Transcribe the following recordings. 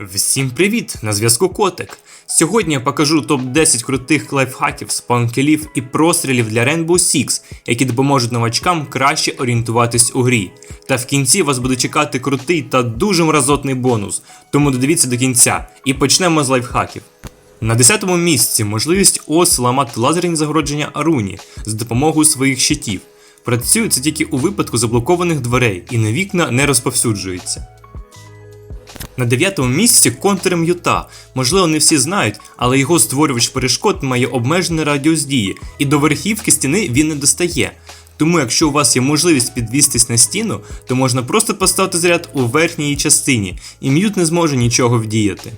Всім привіт! На зв'язку Котик. Сьогодні я покажу топ-10 крутих лайфхаків, спанкелів і прострілів для Rainbow Six, які допоможуть новачкам краще орієнтуватись у грі. Та в кінці вас буде чекати крутий та дуже мразотний бонус, тому додивіться до кінця і почнемо з лайфхаків. На 10-му місці можливість ОС ламати лазерні загородження Аруні з допомогою своїх щитів. Працює це тільки у випадку заблокованих дверей і на вікна не розповсюджується. На дев'ятому місці контур М'юта. Можливо, не всі знають, але його створювач перешкод має обмежений радіус дії, і до верхівки стіни він не достає. Тому, якщо у вас є можливість підвістись на стіну, то можна просто поставити заряд у верхній частині, і м'ют не зможе нічого вдіяти.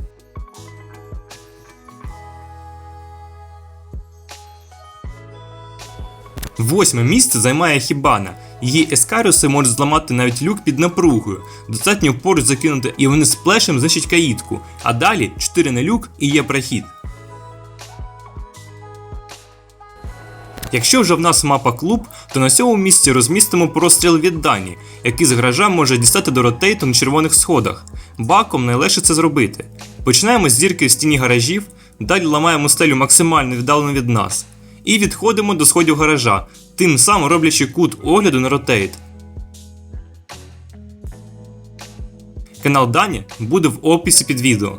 Восьме місце займає Хібана. Її ескаріуси можуть зламати навіть люк під напругою. Достатньо поруч закинути і вони сплешем знищать каїтку. А далі 4 на люк і є прохід. Якщо вже в нас мапа клуб, то на цьому місці розмістимо простріл від Дані, який з гаража може дістати до ротейту на червоних сходах. Баком найлегше це зробити. Починаємо з зірки в стіні гаражів, далі ламаємо стелю максимально віддалено від нас. І відходимо до сходів гаража, тим самим роблячи кут огляду на ротейт. Канал Дані буде в описі під відео.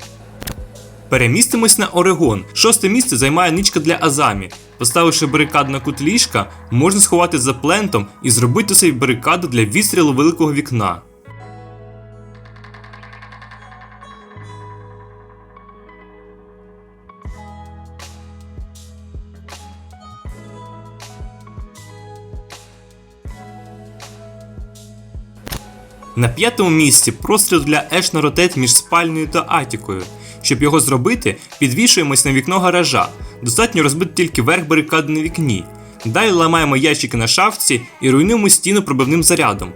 Перемістимось на Орегон. Шосте місце займає ничка для Азамі. Поставивши барикаду на кут ліжка, можна сховати за плентом і зробити собі барикаду для відстрілу великого вікна. На п'ятому місці простріл для Еш на ротет між спальною та атікою. Щоб його зробити, підвішуємось на вікно гаража. Достатньо розбити тільки верх барикади на вікні. Далі ламаємо ящики на шафці і руйнуємо стіну пробивним зарядом.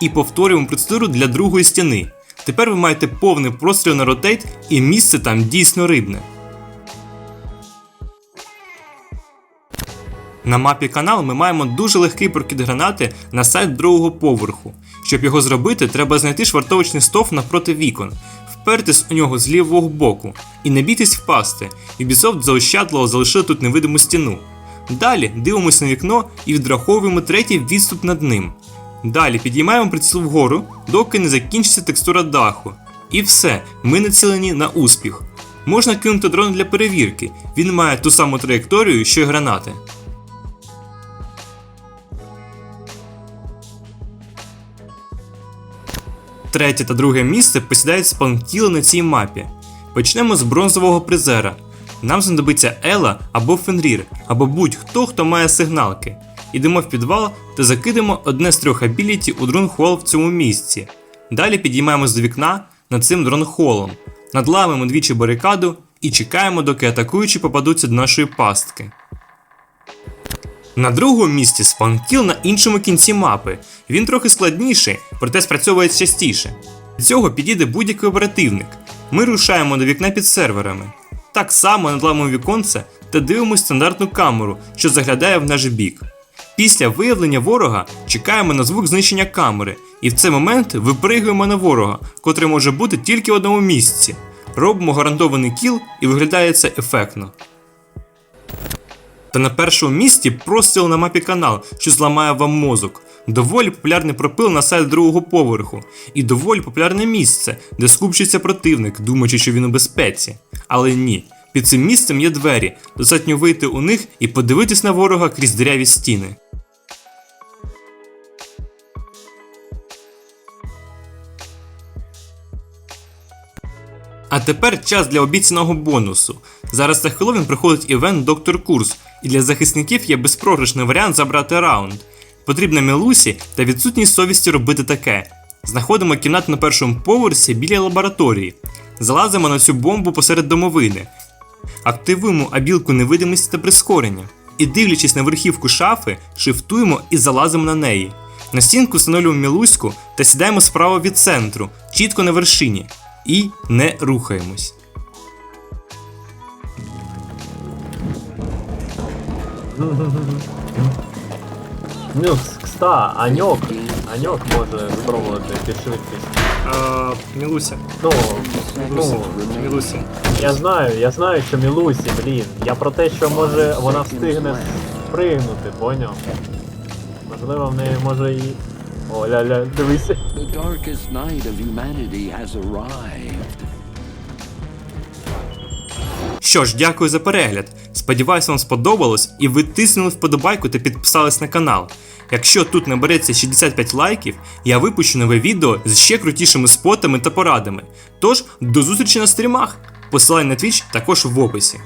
І повторюємо процедуру для другої стіни. Тепер ви маєте повний простріл на ротейт і місце там дійсно рибне. На мапі канал ми маємо дуже легкий прокид гранати на сайт другого поверху. Щоб його зробити, треба знайти швартовочний стовп навпроти вікон, впертись у нього з лівого боку і не бійтесь впасти. Ubisoft заощадливо залишили тут невидиму стіну. Далі дивимося на вікно і відраховуємо третій відступ над ним. Далі підіймаємо приціл вгору, доки не закінчиться текстура даху. І все, ми націлені на успіх. Можна кинути дрон для перевірки, він має ту саму траєкторію, що й гранати. Третє та друге місце посідають спанкіли на цій мапі. Почнемо з бронзового призера. Нам знадобиться Ела або Фенрір, або будь-хто, хто має сигналки. Ідемо в підвал та закидемо одне з трьох абіліті у дронхол в цьому місці. Далі підіймаємось до вікна над цим дронхолом, надламуємо двічі барикаду і чекаємо, доки атакуючі попадуться до нашої пастки. На другому місці спанкіл на іншому кінці мапи. Він трохи складніший, проте спрацьовує частіше. Для цього підійде будь-який оперативник. Ми рушаємо до вікна під серверами. Так само надламуємо віконце та дивимося стандартну камеру, що заглядає в наш бік. Після виявлення ворога чекаємо на звук знищення камери, і в цей момент випригуємо на ворога, котрий може бути тільки в одному місці. Робимо гарантований кіл і виглядає це ефектно. Та на першому місці простріл на мапі канал, що зламає вам мозок. Доволі популярний пропил на сайт другого поверху, і доволі популярне місце, де скупчиться противник, думаючи, що він у безпеці. Але ні, під цим місцем є двері, достатньо вийти у них і подивитись на ворога крізь дереві стіни. А тепер час для обіцяного бонусу. Зараз за Хеллоуін приходить івент Доктор Курс, і для захисників є безпрограшний варіант забрати раунд. Потрібна мілусі та відсутність совісті робити таке. Знаходимо кімнату на першому поверсі біля лабораторії, залазимо на цю бомбу посеред домовини, активуємо абілку невидимості та прискорення. І дивлячись на верхівку шафи, шифтуємо і залазимо на неї. На стінку встановлюємо мілуську та сідаємо справа від центру, чітко на вершині. І не рухаємось. Ну, кста, Аньок. Аньок може спробувати підшвидкість. А, Мілуся. Ну, Мілуся. ну, Мілуся. я знаю, я знаю, що Мілусі, блін. Я про те, що може вона встигне спригнути, поняв? Можливо, в неї може і. О, ля-ля, дивися. The darkest night of humanity has arrived. Що ж, дякую за перегляд. Сподіваюсь, вам сподобалось і ви тиснули вподобайку та підписались на канал. Якщо тут набереться 65 лайків, я випущу нове відео з ще крутішими спотами та порадами. Тож, до зустрічі на стрімах! Посилання на Twitch також в описі.